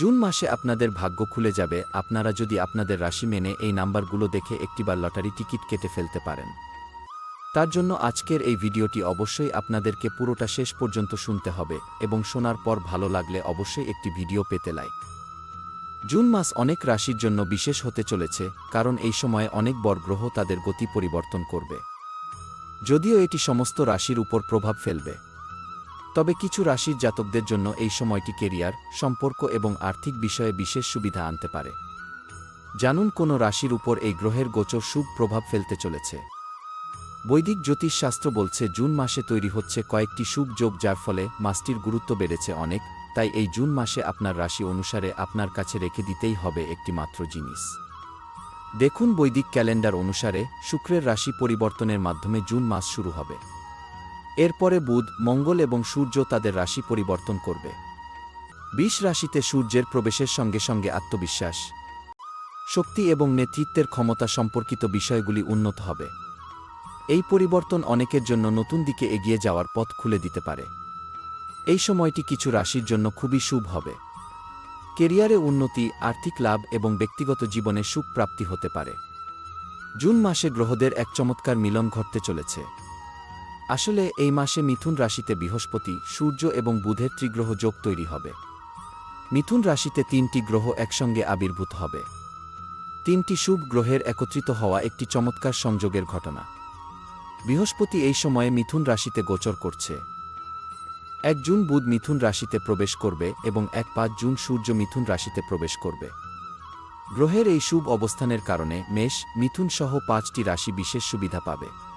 June মাসে আপনাদের ভাগ্য খুলে যাবে, আপনারা যদি আপনাদের রাশি মেনে এই নাম্বারগুলো দেখে একটিবার লটারি টিকিট কেটে ফেলতে পারেন। তার জন্য আজকের এই ভিডিওটি অবশ্যই আপনাদেরকে পুরোটা শেষ পর্যন্ত শুনতে হবে এবং শোনার পর ভালো লাগলে অবশ্যই একটি ভিডিও পেতে লাইক। জুন মাস অনেক রাশির জন্য বিশেষ হতে চলেছে, কারণ এই সময়ে অনেক বড় গ্রহ তাদের গতি পরিবর্তন করবে। যদিও এটি সমস্ত রাশির উপর প্রভাব ফেলবে। তবে কিছু রাশির জাতকদের জন্য এই সময়টি কেরিয়ার, সম্পর্ক এবং আর্থিক বিষয়ে বিশেষ সুবিধা আনতে পারে। জানুন কোন রাশির উপর এই গ্রহের গোচর শুভ প্রভাব ফেলতে চলেছে। বৈদিক জ্যোতিষশাস্ত্র বলছে, জুন মাসে তৈরি হচ্ছে কয়েকটি শুভ যোগ যার ফলে মাসটির গুরুত্ব বেড়েছে অনেক, তাই এই জুন মাসে আপনার রাশি অনুসারে আপনার কাছে রেখে দিতেই হবে একটি মাত্র জিনিস। দেখুন বৈদিক ক্যালেন্ডার অনুসারে শুক্রের রাশি পরিবর্তনের মাধ্যমে জুন মাস শুরু হবে। এরপরে বুধ, মঙ্গল এবং সূর্য তাদের রাশি পরিবর্তন করবে। বিশ রাশিতে সূর্যের প্রবেশের সঙ্গে সঙ্গে আত্মবিশ্বাস, শক্তি এবং নেতৃত্বের ক্ষমতা সম্পর্কিত বিষয়গুলি উন্নত হবে। এই পরিবর্তন অনেকের জন্য নতুন দিকে এগিয়ে যাওয়ার পথ খুলে দিতে পারে। এই সময়টি কিছু রাশির জন্য খুবই শুভ হবে। কেরিয়ারে উন্নতি, আর্থিক লাভ এবং ব্যক্তিগত জীবনে সুখ প্রাপ্তি হতে পারে। জুন মাসে গ্রহদের এক চমৎকার মিলন ঘটতে চলেছে। আসলে এই মাসে মিথুন রাশিতে বৃহস্পতি, সূর্য এবং বুধের ত্রিগ্রহ যোগ তৈরি হবে। মিথুন রাশিতে তিনটি গ্রহ একসঙ্গে আবির্ভূত হবে। তিনটি শুভ গ্রহের একত্রিত হওয়া একটি চমৎকার সংযোগের ঘটনা। বৃহস্পতি এই সময়ে মিথুন রাশিতে গোচর করছে। এক জুন বুধ মিথুন রাশিতে প্রবেশ করবে এবং এক পাঁচ জুন সূর্য মিথুন রাশিতে প্রবেশ করবে। গ্রহের এই শুভ অবস্থানের কারণে মেষ, মিথুন সহ পাঁচটি রাশি বিশেষ সুবিধা পাবে।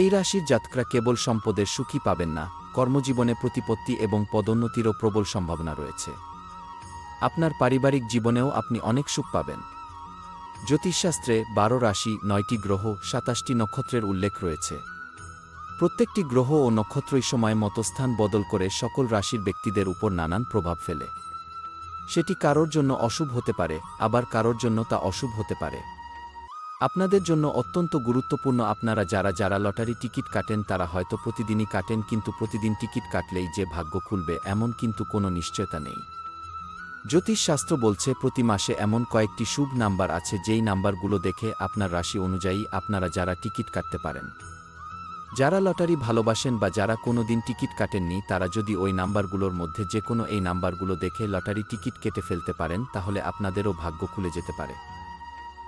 এই রাশির জাতকরা কেবল সম্পদের সুখী পাবেন না, কর্মজীবনে প্রতিপত্তি এবং পদোন্নতিরও প্রবল সম্ভাবনা রয়েছে। আপনার পারিবারিক জীবনেও আপনি অনেক সুখ পাবেন। জ্যোতিষশাস্ত্রে বারো রাশি, নয়টি গ্রহ, সাতাশটি নক্ষত্রের উল্লেখ রয়েছে। প্রত্যেকটি গ্রহ ও নক্ষত্রই সময় মতো স্থান বদল করে সকল রাশির ব্যক্তিদের উপর নানান প্রভাব ফেলে। সেটি কারোর জন্য অশুভ হতে পারে, আবার কারোর জন্য তা অশুভ হতে পারে। আপনাদের জন্য অত্যন্ত গুরুত্বপূর্ণ আপনারা যারা যারা লটারি টিকিট কাটেন, তারা হয়তো প্রতিদিনই কাটেন, কিন্তু প্রতিদিন টিকিট কাটলেই যে ভাগ্য খুলবে, এমন কিন্তু কোনো নিশ্চয়তা নেই। জ্যোতিষশাস্ত্র বলছে, প্রতি মাসে এমন কয়েকটি শুভ নাম্বার আছে, যেই নাম্বারগুলো দেখে আপনার রাশি অনুযায়ী আপনারা যারা টিকিট কাটতে পারেন। যারা লটারি ভালোবাসেন বা যারা কোনো দিন টিকিট কাটেননি, তারা যদি ওই নাম্বারগুলোর মধ্যে যে কোনো এই নাম্বারগুলো দেখে লটারি টিকিট কেটে ফেলতে পারেন, তাহলে আপনাদেরও ভাগ্য খুলে যেতে পারে।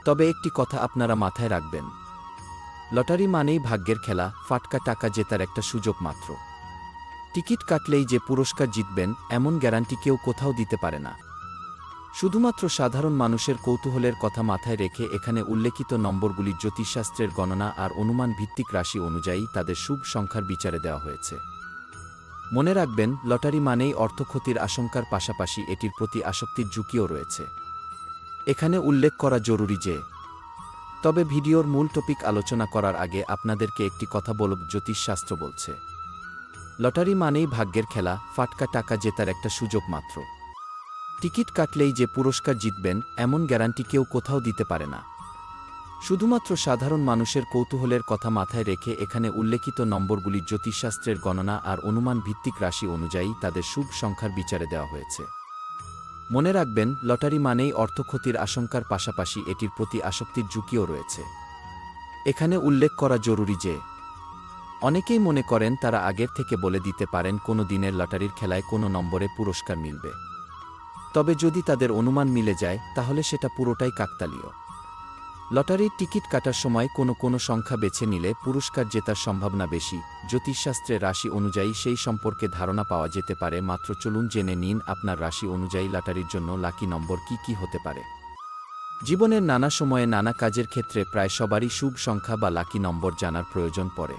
তবে একটি কথা আপনারা মাথায় রাখবেন। লটারি মানেই ভাগ্যের খেলা, ফাটকা টাকা জেতার একটা সুযোগ মাত্র। টিকিট কাটলেই যে পুরস্কার জিতবেন, এমন গ্যারান্টি কেউ কোথাও দিতে পারে না। শুধুমাত্র সাধারণ মানুষের কৌতূহলের কথা মাথায় রেখে এখানে উল্লেখিত নম্বরগুলি জ্যোতিষশাস্ত্রের গণনা আর অনুমান ভিত্তিক রাশি অনুযায়ী তাদের শুভ সংখ্যার বিচারে দেওয়া হয়েছে। মনে রাখবেন, লটারি মানেই অর্থক্ষতির আশঙ্কার পাশাপাশি এটির প্রতি আসক্তির ঝুঁকিও রয়েছে। এখানে উল্লেখ করা জরুরি যে, তবে ভিডিওর মূল টপিক আলোচনা করার আগে আপনাদেরকে একটি কথা বলব, জ্যোতিষশাস্ত্র বলছে। লটারি মানেই ভাগ্যের খেলা, ফাটকা টাকা জেতার একটা সুযোগ মাত্র। টিকিট কাটলেই যে পুরস্কার জিতবেন, এমন গ্যারান্টি কেউ কোথাও দিতে পারে না। শুধুমাত্র সাধারণ মানুষের কৌতূহলের কথা মাথায় রেখে এখানে উল্লেখিত নম্বরগুলি জ্যোতিষশাস্ত্রের গণনা আর অনুমান ভিত্তিক রাশি অনুযায়ী তাদের শুভ সংখ্যার বিচারে দেওয়া হয়েছে। মনে রাখবেন, লটারি মানেই অর্থক্ষতির আশঙ্কার পাশাপাশি এটির প্রতি আসক্তির ঝুঁকিও রয়েছে। এখানে উল্লেখ করা জরুরি যে, অনেকেই মনে করেন তারা আগের থেকে বলে দিতে পারেন কোনো দিনের লটারির খেলায় কোনো নম্বরে পুরস্কার মিলবে। তবে যদি তাদের অনুমান মিলে যায়, তাহলে সেটা পুরোটাই কাকতালীয়। লটারির টিকিট কাটার সময় কোনো কোনো সংখ্যা বেছে নিলে পুরস্কার জেতার সম্ভাবনা বেশি। জ্যোতিষশাস্ত্রের রাশি অনুযায়ী সেই সম্পর্কে ধারণা পাওয়া যেতে পারে, মাত্র চলুন জেনে নিন আপনার রাশি অনুযায়ী লটারির জন্য লাকি নম্বর কি কি হতে পারে। জীবনের নানা সময়ে নানা কাজের ক্ষেত্রে প্রায় সবারই শুভ সংখ্যা বা লাকি নম্বর জানার প্রয়োজন পড়ে।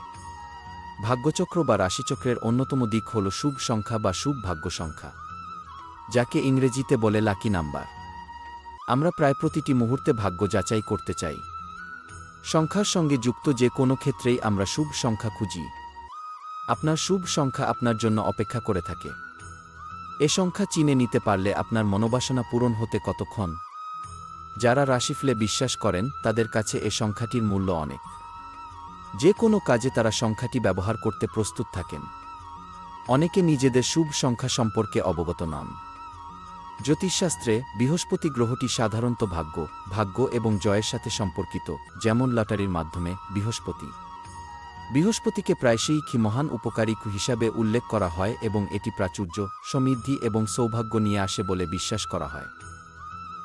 ভাগ্যচক্র বা রাশিচক্রের অন্যতম দিক হল শুভ সংখ্যা বা শুভ ভাগ্য সংখ্যা, যাকে ইংরেজিতে বলে লাকি নাম্বার। আমরা প্রায় প্রতিটি মুহূর্তে ভাগ্য যাচাই করতে চাই। সংখ্যার সঙ্গে যুক্ত যে কোনো ক্ষেত্রেই আমরা শুভ সংখ্যা খুঁজি। আপনার শুভ সংখ্যা আপনার জন্য অপেক্ষা করে থাকে। এ সংখ্যা চিনে নিতে পারলে আপনার মনোবাসনা পূরণ হতে কতক্ষণ? যারা রাশিফলে বিশ্বাস করেন, তাদের কাছে এ সংখ্যাটির মূল্য অনেক। যে কোনো কাজে তারা সংখ্যাটি ব্যবহার করতে প্রস্তুত থাকেন। অনেকে নিজেদের শুভ সংখ্যা সম্পর্কে অবগত নন। জ্যোতিষশাস্ত্রে বৃহস্পতি গ্রহটি সাধারণত ভাগ্য ভাগ্য এবং জয়ের সাথে সম্পর্কিত, যেমন লটারির মাধ্যমে বৃহস্পতি। বৃহস্পতিকে প্রায়শই কি মহান উপকারী হিসাবে উল্লেখ করা হয় এবং এটি প্রাচুর্য, সমৃদ্ধি এবং সৌভাগ্য নিয়ে আসে বলে বিশ্বাস করা হয়।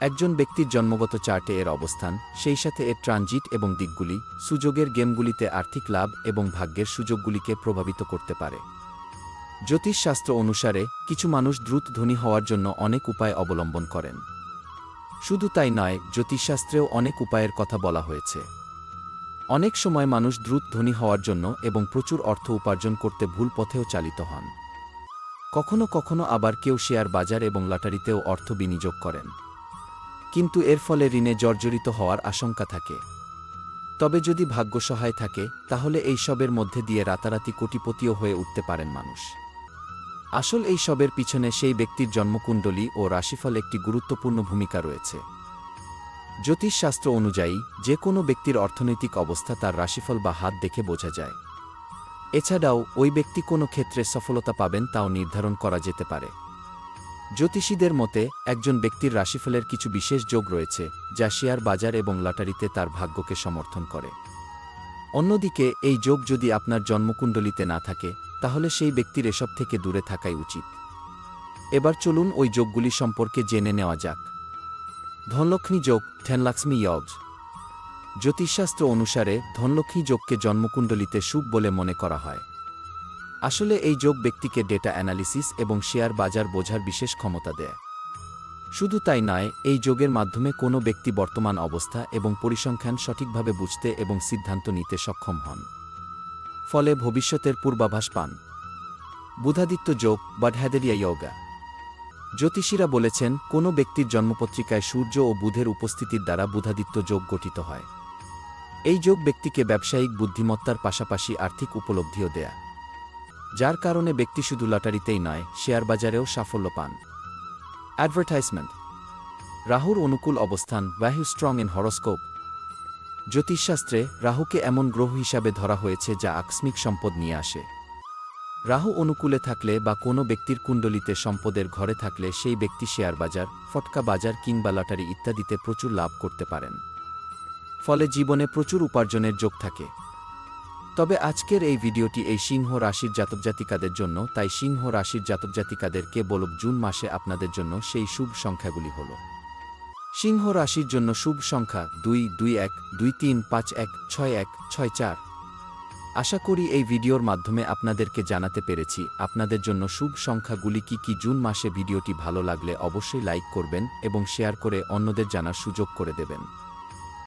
একজন ব্যক্তির জন্মগত চার্টে এর অবস্থান, সেই সাথে এর ট্রানজিট এবং দিকগুলি, সুযোগের গেমগুলিতে আর্থিক লাভ এবং ভাগ্যের সুযোগগুলিকে প্রভাবিত করতে পারে। জ্যোতিষশাস্ত্র অনুসারে, কিছু মানুষ দ্রুত ধনী হওয়ার জন্য অনেক উপায় অবলম্বন করেন। শুধু তাই নয়, জ্যোতিষশাস্ত্রেও অনেক উপায়ের কথা বলা হয়েছে। অনেক সময় মানুষ দ্রুত ধনী হওয়ার জন্য এবং প্রচুর অর্থ উপার্জন করতে ভুল পথেও চালিত হন। কখনো কখনো আবার কেউ শেয়ার বাজার এবং লটারিতেও অর্থ বিনিয়োগ করেন। কিন্তু এর ফলে ঋণে জর্জরিত হওয়ার আশঙ্কা থাকে। তবে যদি ভাগ্য সহায় থাকে, তাহলে এই সবের মধ্যে দিয়ে রাতারাতি কোটিপতিও হয়ে উঠতে পারেন মানুষ। আসল এই সবের পিছনে সেই ব্যক্তির জন্মকুণ্ডলী ও রাশিফল একটি গুরুত্বপূর্ণ ভূমিকা রয়েছে। জ্যোতিষশাস্ত্র অনুযায়ী, যে কোনো ব্যক্তির অর্থনৈতিক অবস্থা তার রাশিফল বা হাত দেখে বোঝা যায়। এছাড়াও, ওই ব্যক্তি কোনো ক্ষেত্রে সফলতা পাবেন তাও নির্ধারণ করা যেতে পারে। জ্যোতিষীদের মতে, একজন ব্যক্তির রাশিফলের কিছু বিশেষ যোগ রয়েছে, যা শেয়ার বাজার এবং লটারিতে তার ভাগ্যকে সমর্থন করে। অন্যদিকে, এই যোগ যদি আপনার জন্মকুণ্ডলিতে না থাকে তাহলে সেই ব্যক্তির এসব থেকে দূরে থাকাই উচিত। এবার চলুন ওই যোগগুলি সম্পর্কে জেনে নেওয়া যাক। ধনলক্ষ্মী যোগ ঠেনলাক্ষ্মী ইয়জ। জ্যোতিষশাস্ত্র অনুসারে ধনলক্ষ্মী যোগকে জন্মকুণ্ডলিতে শুভ বলে মনে করা হয়। আসলে এই যোগ ব্যক্তিকে ডেটা অ্যানালিসিস এবং শেয়ার বাজার বোঝার বিশেষ ক্ষমতা দেয়। শুধু তাই নয়, এই যোগের মাধ্যমে কোনো ব্যক্তি বর্তমান অবস্থা এবং পরিসংখ্যান সঠিকভাবে বুঝতে এবং সিদ্ধান্ত নিতে সক্ষম হন। ফলে ভবিষ্যতের পূর্বাভাস পান। বুধাদিত্য যোগ বা হ্যাদেরিয়া ইয়োগা। জ্যোতিষীরা বলেছেন, কোনো ব্যক্তির জন্মপত্রিকায় সূর্য ও বুধের উপস্থিতির দ্বারা বুধাদিত্য যোগ গঠিত হয়। এই যোগ ব্যক্তিকে ব্যবসায়িক বুদ্ধিমত্তার পাশাপাশি আর্থিক উপলব্ধিও দেয়া। যার কারণে ব্যক্তি শুধু লটারিতেই নয় শেয়ার বাজারেও সাফল্য পান। অ্যাডভার্টাইজমেন্ট। রাহুর অনুকূল অবস্থান ভ্যাহু স্ট্রং ইন হরস্কোপ জ্যোতিষশাস্ত্রে রাহুকে এমন গ্রহ হিসাবে ধরা হয়েছে যা আকস্মিক সম্পদ নিয়ে আসে। রাহু অনুকূলে থাকলে বা কোনো ব্যক্তির কুণ্ডলিতে সম্পদের ঘরে থাকলে সেই ব্যক্তি শেয়ার বাজার, ফটকা বাজার কিংবা লটারি ইত্যাদিতে প্রচুর লাভ করতে পারেন। ফলে জীবনে প্রচুর উপার্জনের যোগ থাকে। তবে আজকের এই ভিডিওটি এই সিংহ রাশির জাতকজাতিকাদের জন্য, তাই সিংহ রাশির জাতকজাতিকাদেরকে বলব জুন মাসে আপনাদের জন্য সেই শুভ সংখ্যাগুলি হল। সিংহ রাশির জন্য শুভ সংখ্যা দুই দুই এক, দুই তিন, পাঁচ এক, ছয় এক, ছয় চার। আশা করি এই ভিডিওর মাধ্যমে আপনাদেরকে জানাতে পেরেছি। আপনাদের জন্য শুভ সংখ্যাগুলি কি কি জুন মাসে ভিডিওটি ভালো লাগলে অবশ্যই লাইক করবেন এবং শেয়ার করে অন্যদের জানার সুযোগ করে দেবেন।